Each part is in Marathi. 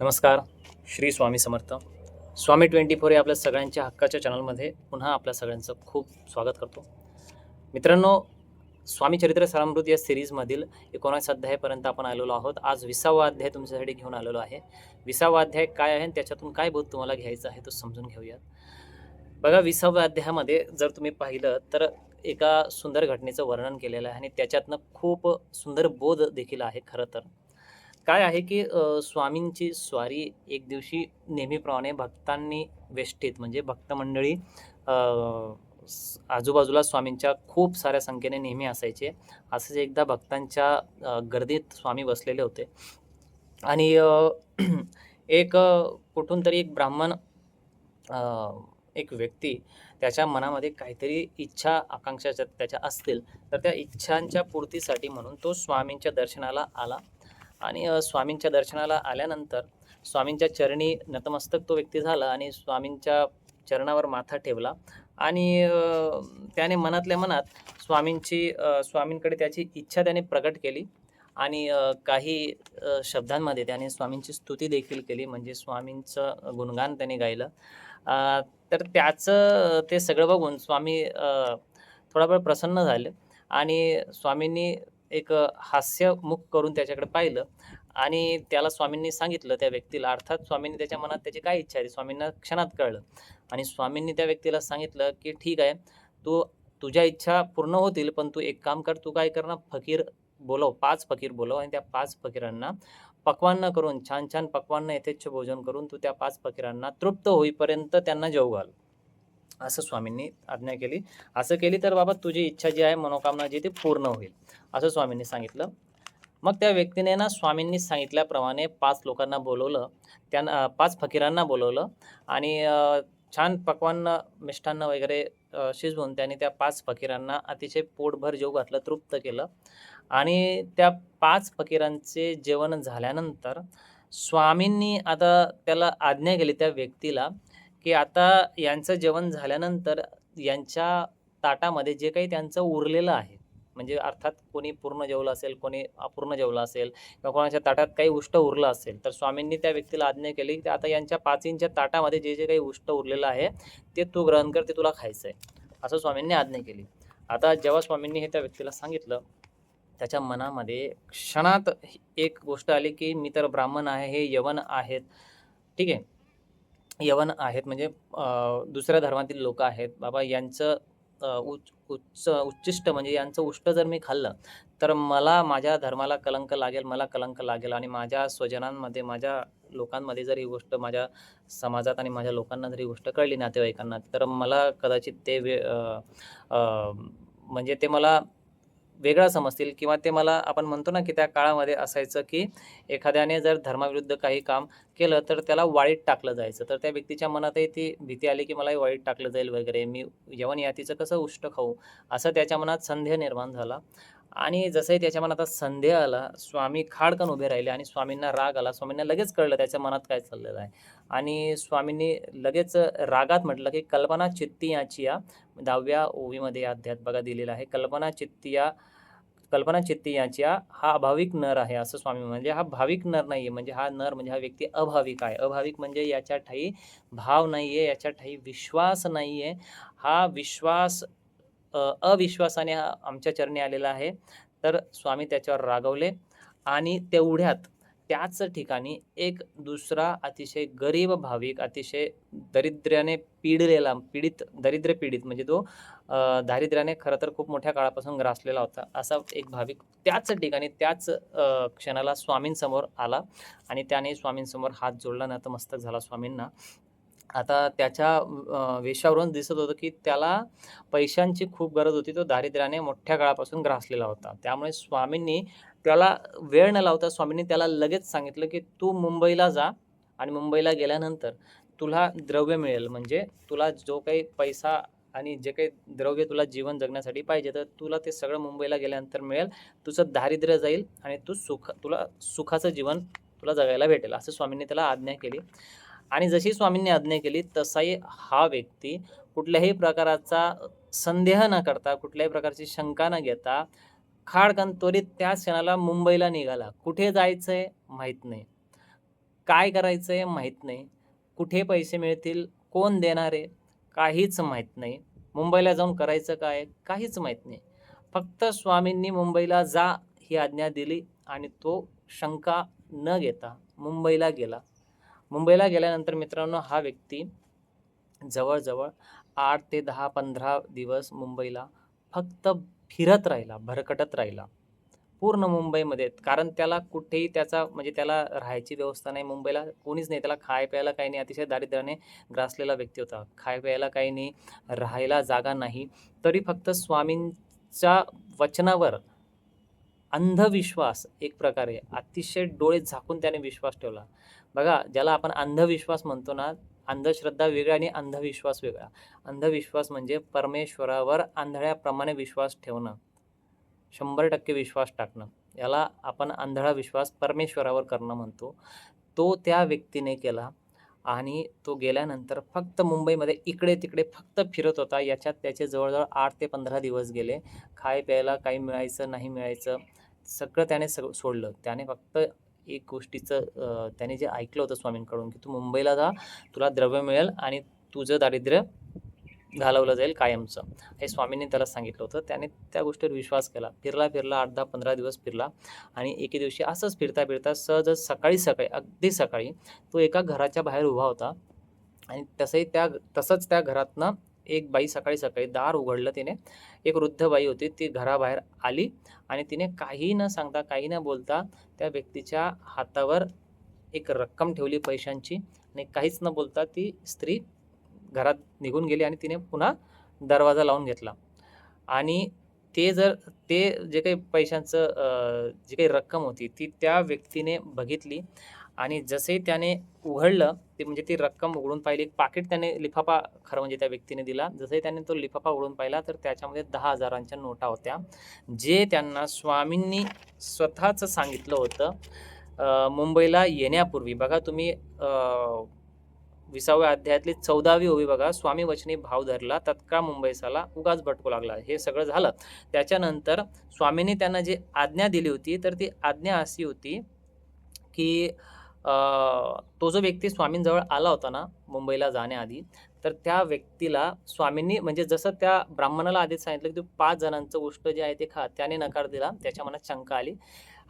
नमस्कार श्री स्वामी समर्थ. स्वामी ट्वेंटी फोर या आपल्या सगळ्यांच्या हक्काच्या चॅनलमध्ये पुन्हा आपल्या सगळ्यांचं खूप स्वागत करतो. मित्रांनो स्वामी चरित्र सारामृत या सिरीजमधील एकोणास अध्यायापर्यंत आपण आलेलो आहोत. आज विसावा अध्याय तुमच्यासाठी घेऊन आलेलो आहे. विसावा अध्याय काय आहे आणि त्याच्यातून काय बोध तुम्हाला घ्यायचं आहे तो समजून घेऊयात. बघा विसाव्या अध्यायामध्ये जर तुम्ही पाहिलं तर एका सुंदर घटनेचं वर्णन केलेलं आहे आणि त्याच्यातनं खूप सुंदर बोध देखील आहे खरं तर. काय आहे की स्वामींची स्वारी एक दिवशी नेहमीप्रमाणे भक्तांनी वेष्टीत म्हणजे भक्त मंडळी आजूबाजूला स्वामींच्या खूप साऱ्या संख्येने नेहमी असायचे. असेच एकदा भक्तांच्या गर्दीत स्वामी बसलेले होते. आणि एक कुठून तरी एक ब्राह्मण एक व्यक्ती त्याच्या मनामध्ये काहीतरी इच्छा आकांक्षा त्याच्या असतील तर त्या इच्छांच्या पूर्तीसाठी म्हणून तो स्वामींच्या दर्शनाला आला. आणि स्वामींच्या दर्शनाला आल्यानंतर स्वामींच्या चरणी नतमस्तक तो व्यक्ती झाला आणि स्वामींच्या चरणावर माथा ठेवला आणि त्याने मनातल्या मनात स्वामींची स्वामींकडे त्याची इच्छा त्याने प्रकट केली आणि काही शब्दांमध्ये त्याने स्वामींची स्तुती देखील केली म्हणजे स्वामींचं गुणगान त्याने गायलं. तर त्याचं ते सगळं बघून स्वामी थोडा वेळ प्रसन्न झाले आणि स्वामींनी एक हास्य हास्यमुख करून त्याच्याकडे पाहिलं आणि त्याला स्वामींनी सांगितलं त्या व्यक्तीला. अर्थात स्वामींनी त्याच्या मनात त्याची काय इच्छा आहे? स्वामींना क्षणात कळलं. आणि स्वामींनी त्या व्यक्तीला सांगितलं की ठीक आहे तू तुझ्या इच्छा पूर्ण होतील पण तू एक काम कर तू काय कर ना फकीर बोलव पाच फकीर बोलव आणि त्या पाच फकीरांना पक्वान्न करून छान छान पक्वान्न यथेच्छ भोजन करून तू त्या पाच फकीरांना तृप्त होईपर्यंत त्यांना जेव घाल. असं स्वामींनी आज्ञा केली. असं केली तर बाबा तुझी इच्छा जी आहे मनोकामना जी ती पूर्ण होईल. असं स्वामींनी सांगितलं. मग त्या व्यक्तीने ना स्वामींनी सांगितल्याप्रमाणे पाच लोकांना बोलवलं. त्यांना पाच फकीरांना बोलवलं. आणि छान पक्वान्न मिष्टान्न वगैरे शिजवून त्याने त्या पाच फकीरांना अतिशय पोटभर जेव घातलं तृप्त केलं. आणि त्या पाच फकीरांचे जेवण झाल्यानंतर स्वामींनी आता त्याला आज्ञा केली त्या व्यक्तीला की आता यांचं जेवण झाल्यानंतर यांच्या ताटामध्ये जे काही त्यांचं उरलेलं आहे म्हणजे अर्थात कोणी पूर्ण जेवलं असेल कोणी अपूर्ण जेवलं असेल किंवा कोणाच्या ताटात काही उष्ट उरलं असेल तर स्वामींनी त्या व्यक्तीला आज्ञा केली की आता यांच्या पाचींच्या ताटामध्ये जे जे काही उष्ट उरलेलं आहे ते तू ग्रहण कर ते तुला खायचं आहे असं स्वामींनी आज्ञा केली. आता जेव्हा स्वामींनी हे त्या व्यक्तीला सांगितलं त्याच्या मनामध्ये क्षणात एक गोष्ट आली की मी तर ब्राह्मण आहे हे यवन आहेत. ठीक आहे. यवन आहेत म्हणजे दुसऱ्या धर्मातील लोक आहेत. बाबा यांचं उच्च उच्च उच्चिष्ट म्हणजे यांचं उष्ट जर मी खाल्लं तर मला माझ्या धर्माला कलंक लागेल मला कलंक लागेल. आणि माझ्या स्वजनांमध्ये माझ्या लोकांमध्ये जर ही गोष्ट माझ्या समाजात आणि माझ्या लोकांना जर ही गोष्ट कळली नातेवाईकांना तर मला कदाचित ते वे म्हणजे ते मला वेगळा समजतील किंवा ते मला आपण म्हणतो ना की त्या काळामध्ये असायचं की एखाद्याने जर धर्माविरुद्ध काही काम केलं तर त्याला वाईट टाकलं जायचं. तर त्या व्यक्तीच्या मनातही ती भीती आली की मलाही वाईट टाकलं जाईल वगैरे. मी यवन यातीचं कसं उष्ट खाऊ? असं त्याच्या मनात संदेह निर्माण झाला. आणि जसंही त्याच्या मनात संदेह आला स्वामी खाडकन उभे राहिले आणि स्वामींना राग आला. स्वामींना लगेच कळलं त्याच्या मनात काय चाललेलं आहे. आणि स्वामींनी लगेच रागात म्हटलं की कल्पना चित्ती याची या दहाव्या ओवीमध्ये या अध्यात बघा दिलेला आहे. कल्पना चित्ती या कल्पना चित्ती याच्या हा अभाविक नर आहे असं स्वामी म्हणजे हा भाविक नर नाही आहे म्हणजे हा नर म्हणजे हा व्यक्ती अभाविक आहे. अभाविक म्हणजे याच्या ठाई भाव नाही आहे याच्या ठाई विश्वास नाही आहे हा विश्वास अविश्वासाने हा आमच्या चरणी आलेला आहे. तर स्वामी त्याच्यावर रागवले आणि तेवढ्यात त्याच ठिकाणी एक दुसरा अतिशय गरीब भाविक अतिशय दरिद्र्याने पिडलेला पीडित दरिद्र पीडित म्हणजे तो दारिद्र्याने खरं तर खूप मोठ्या काळापासून ग्रासलेला होता असा एक भाविक त्याच ठिकाणी त्याच क्षणाला स्वामींसमोर आला आणि त्याने स्वामींसमोर हात जोडला नतमस्तक झाला स्वामींना. आता त्याच्या वेशावरून दिसत होतं की त्याला पैशांची खूप गरज होती. तो दारिद्र्याने मोठ्या काळापासून ग्रासलेला होता. त्यामुळे स्वामींनी त्याला वेळ न लावता स्वामींनी त्याला लगेच सांगितलं की तू मुंबईला जा आणि मुंबईला गेल्यानंतर तुला द्रव्य मिळेल. म्हणजे तुला जो काही पैसा आणि जे काही द्रव्य तुला जीवन जगण्यासाठी पाहिजे तर तुला ते सगळं मुंबईला गेल्यानंतर मिळेल. तुझं दारिद्र्य जाईल आणि तू सुख तुला सुखाचं जीवन तुला जगायला भेटेल असं स्वामींनी त्याला आज्ञा केली. आणि जशी स्वामींनी आज्ञा केली तसाही हा व्यक्ती कुठल्याही प्रकाराचा संदेह न करता कुठल्याही प्रकारची शंका न घेता खाडकन त्वरित त्या क्षणाला मुंबईला निघाला. कुठे जायचं आहे माहीत नाही. काय करायचं आहे माहीत नाही. कुठे पैसे मिळतील कोण देणार आहे काहीच माहीत नाही. मुंबईला जाऊन करायचं काय काहीच माहीत नाही. फक्त स्वामींनी मुंबईला जा ही आज्ञा दिली आणि तो शंका न घेता मुंबईला गेला. मुंबईला गेल्यानंतर मित्रांनो हा व्यक्ती जवळजवळ आठ ते दहा पंधरा दिवस मुंबईला फक्त फिरत राहिला भरकटत राहिला. पूर्ण मुंबईमध्ये कारण त्याला कुठेही त्याचा म्हणजे त्याला राहायची व्यवस्था नाही. मुंबईला कोणीच नाही. त्याला खाय प्यायला काही नाही. अतिशय दारिद्र्याने ग्रासलेला व्यक्ती होता. खाय प्यायला काही नाही. राहायला जागा नाही. तरी फक्त स्वामींच्या वचनावर अंधविश्वास एक प्रकारे अतिशय डोळे झाकून त्याने विश्वास ठेवला. बघा ज्याला आपण अंधविश्वास म्हणतो ना अंधश्रद्धा वेगळा आणि अंधविश्वास वेगळा. अंधविश्वास म्हणजे परमेश्वरावर आंधळ्याप्रमाणे विश्वास ठेवणं. शंभर टक्के विश्वास टाकणं. याला आपण आंधळा विश्वास परमेश्वरावर करणं म्हणतो. तो त्या व्यक्तीने केला आणि तो गेल्यानंतर फक्त मुंबईमध्ये इकडे तिकडे फक्त फिरत होता. याच्यात त्याचे जवळजवळ आठ ते पंधरा दिवस गेले. खाय प्यायला काही मिळायचं नाही मिळायचं सगळं त्याने सग सोडलं. त्याने फक्त एक गोष्टीचं त्याने जे ऐकलं होतं स्वामींकडून की तू मुंबईला जा तुला द्रव्य मिळेल आणि तुझं दारिद्र्य घालवलं जाईल कायमचं. हे स्वामींनी त्याला सांगितलं होतं. त्याने त्या गोष्टीवर विश्वास केला. फिरला फिरला आठ दहा पंधरा दिवस फिरला आणि एके दिवशी असंच फिरता फिरता सहजच सकाळी सकाळी अगदी सकाळी तो एका घराच्या बाहेर उभा होता आणि तसंही त्या तसंच त्या घरातनं एक बाई सकाळी सकाळी दार उघडलं तिने. एक वृद्ध बाई होती ती घराबाहेर आली आणि तिने काही न सांगता काही न बोलता त्या व्यक्तीच्या हातावर एक रक्कम ठेवली पैशांची आणि काहीच न बोलता ती स्त्री घरात निघून गेली आणि तिने पुन्हा दरवाजा लावून घेतला. आणि ते जर ते जे काही पैशांचं जी काही रक्कम होती ती त्या व्यक्तीने बघितली आणि जसे त्याने उघडलं ते म्हणजे ती रक्कम उघडून पाहिली. एक पाकिट त्याने लिफाफा खरं म्हणजे त्या व्यक्तीने दिला. जसे त्याने तो लिफाफा उघडून पाहिला तर त्याच्यामध्ये दहा हजारांच्या नोटा होत्या. जे त्यांना स्वामींनी स्वतःच सांगितलं होतं मुंबईला येण्यापूर्वी. बघा तुम्ही विसाव्या अध्यायातली चौदावी ओवी बघा. स्वामी वचने भाव धरला तत्काळ मुंबईसाला उगाच भटकू लागला. हे सगळं झालं. त्याच्यानंतर स्वामींनी त्यांना जी आज्ञा दिली होती तर ती आज्ञा अशी होती की तो जो व्यक्ती स्वामींजवळ आला होता ना मुंबईला जाण्याआधी तर त्या व्यक्तीला स्वामींनी म्हणजे जसं त्या ब्राह्मणाला आधीच सांगितलं की तू पाच जणांचं उष्ट जे आहे ते खा त्याने नकार दिला त्याच्या मनात शंका आली.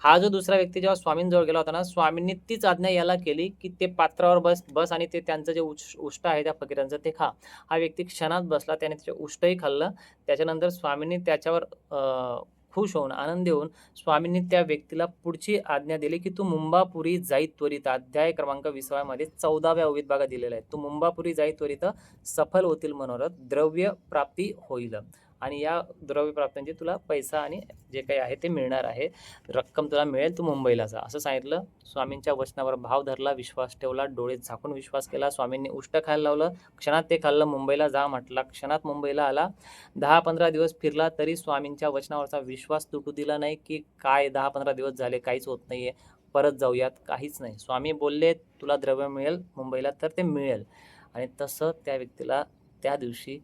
हा जो दुसरा व्यक्ती जेव्हा स्वामींजवळ गेला होता ना स्वामींनी तीच आज्ञा याला केली की ते पात्रावर बस बस आणि ते त्यांचं जे उश उष्ट आहे त्या फकीरांचं ते खा. हा व्यक्ती क्षणात बसला त्याने त्याचे उष्टही खाल्लं त्याच्यानंतर स्वामींनी त्याच्यावर खुश होऊन आनंदी होऊन स्वामींनी त्या व्यक्तीला पुढची आज्ञा दिली की तू मुंबापुरी जाई त्वरित. अध्याय क्रमांक विसाव्यामध्ये चौदाव्या ओवीत दिलेला आहे. तू मुंबापुरी जाई त्वरित सफल होतील मनोरथ द्रव्य प्राप्ती होईल. आणि या द्रव्य प्राप्तांचे तुला पैसा आणि जे काही आहे ते मिळणार आहे. रक्कम तुला मिळेल तू मुंबईला जा. असं सांगितलं. स्वामींच्या वचनावर भाव धरला विश्वास ठेवला डोळे झाकून विश्वास केला. स्वामींनी उष्ट खायला लावलं. क्षणात ते खाल्लं मुंबईला जा म्हटला. क्षणात मुंबईला आला. दहा पंधरा दिवस फिरला तरी स्वामींच्या वचनावरचा विश्वास तुटू दिला नाही की काय दहा पंधरा दिवस झाले काहीच होत नाही आहे परत जाऊयात काहीच नाही. स्वामी बोलले तुला द्रव्य मिळेल मुंबईला तर ते मिळेल. आणि तसं त्या व्यक्तीला त्या दिवशी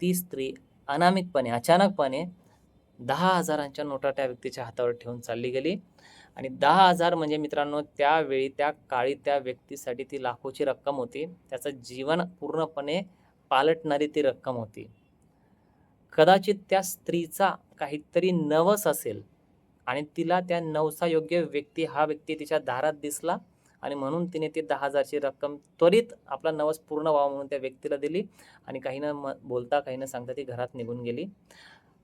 ती स्त्री अनामिकपणे अचानकपणे दहा हजारांच्या नोटा त्या व्यक्तीच्या हातावर ठेवून चालली गेली. आणि दहा हजार म्हणजे मित्रांनो त्यावेळी त्या काळी त्या व्यक्तीसाठी ती लाखोची रक्कम होती. त्याचं जीवन पूर्णपणे पालटणारी ती रक्कम होती. कदाचित त्या स्त्रीचा काहीतरी नवस असेल आणि तिला त्या नवसा योग्य व्यक्ती हा व्यक्ती तिच्या दारात दिसला आणि म्हणून तिने ती दहा हजारची रक्कम त्वरित आपला नवस पूर्ण व्हावा म्हणून त्या व्यक्तीला दिली आणि काही न म बोलता काही न सांगता ती घरात निघून गेली.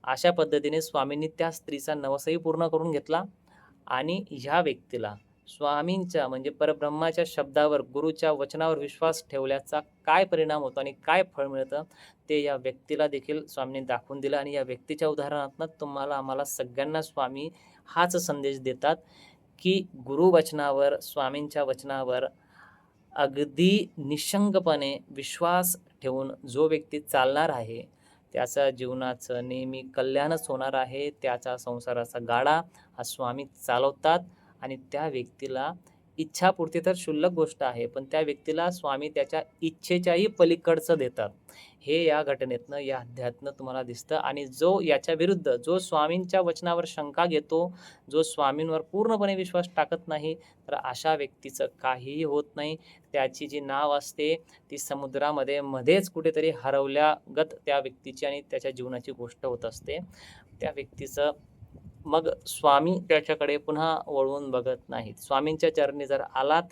अशा पद्धतीने स्वामींनी त्या स्त्रीचा नवसही पूर्ण करून घेतला आणि ह्या व्यक्तीला स्वामींच्या म्हणजे परब्रह्माच्या शब्दावर गुरुच्या वचनावर विश्वास ठेवल्याचा काय परिणाम होतो आणि काय फळ मिळतं ते या व्यक्तीला देखील स्वामींनी दाखवून दिलं. आणि या व्यक्तीच्या उदाहरणातनं तुम्हाला आम्हाला सगळ्यांना स्वामी हाच संदेश देतात. की गुरुवचनावर स्वामींच्या वचनावर अगदी निशंकपणे विश्वास ठेवून जो व्यक्ती चालणार आहे त्याचा जीवनाचं नेहमी कल्याणच होणार आहे त्याचा संसाराचा गाडा हा स्वामी चालवतात आणि त्या व्यक्तीला इच्छापूर्ती तर क्षुल्लक गोष्ट आहे पण त्या व्यक्तीला स्वामी त्याच्या इच्छेच्याही पलीकडचं देतात. हे या घटनेतनं या अध्यातनं तुम्हाला दिसतं आणि जो याच्या विरुद्ध जो स्वामींच्या वचनावर शंका घेतो जो स्वामींवर पूर्णपणे विश्वास टाकत नाही तर अशा व्यक्तीचं काहीही होत नाही. त्याची जी नाव असते ती समुद्रामध्ये मध्येच कुठेतरी हरवल्यागत त्या व्यक्तीची आणि त्याच्या जीवनाची गोष्ट होत असते. त्या व्यक्तीचं मग स्वामी त्याच्याकडे पुन्हा वळवून बघत नाहीत. स्वामींच्या चरणी जर आलात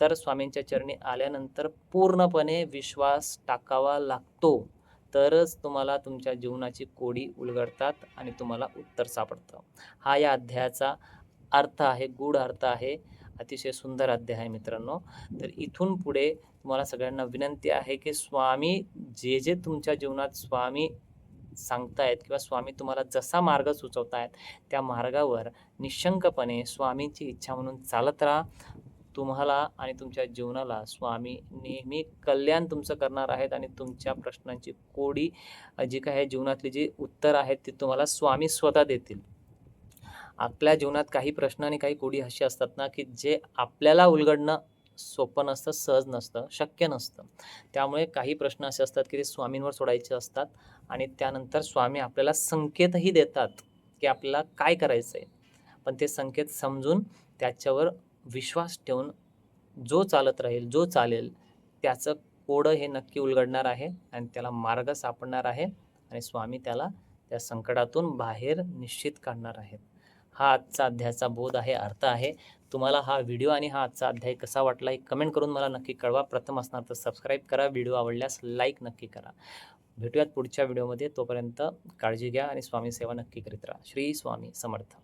तर स्वामींच्या चरणी आल्यानंतर पूर्णपणे विश्वास टाकावा लागतो. तरच तुम्हाला तुमच्या जीवनाची कोडी उलगडतात आणि तुम्हाला उत्तर सापडतं. हा या अध्यायाचा अर्थ आहे गूढ अर्थ आहे. अतिशय सुंदर अध्याय आहे मित्रांनो. तर इथून पुढे तुम्हाला सगळ्यांना विनंती आहे की स्वामी जे जे तुमच्या जीवनात स्वामी सांगतायत किंवा स्वामी तुम्हाला जसा मार्ग सुचवतायत त्या मार्गावर निशंकपणे स्वामींची इच्छा म्हणून चालत राहा. तुम्हाला आणि तुमच्या जीवनाला स्वामी नेहमी कल्याण तुमचं करणार आहेत आणि तुमच्या प्रश्नांची कोडी जी काय आहे जीवनातली जी उत्तर आहेत ती तुम्हाला स्वामी स्वतः देतील. आपल्या जीवनात काही प्रश्न आणि काही कोडी अशी असतात ना की जे आपल्याला उलगडणं सोपं नसतं सहज नसतं शक्य नसतं. त्यामुळे काही प्रश्न असे असतात की ते स्वामींवर सोडायचे असतात आणि त्यानंतर स्वामी आपल्याला संकेतही देतात की आपल्याला काय करायचं आहे पण ते संकेत समजून त्याच्यावर विश्वास ठेवून जो चालत राहील जो चालेल त्याचं कोडं हे नक्की उलगडणार आहे आणि त्याला मार्ग सापडणार आहे आणि स्वामी त्याला त्या संकटातून बाहेर निश्चित काढणार आहेत. हा आजचा अध्यायाचा बोध आहे अर्थ आहे. तुम्हाला हा व्हिडिओ आणि हा आजचा अध्याय कसा वाटला हे कमेंट करून मला नक्की कळवा. प्रथम असणार तर सबस्क्राईब करा. व्हिडिओ आवडल्यास लाईक नक्की करा. भेटूयात पुढच्या व्हिडिओमध्ये तोपर्यंत काळजी घ्या आणि स्वामी सेवा नक्की करीत राहा. श्री स्वामी समर्थ.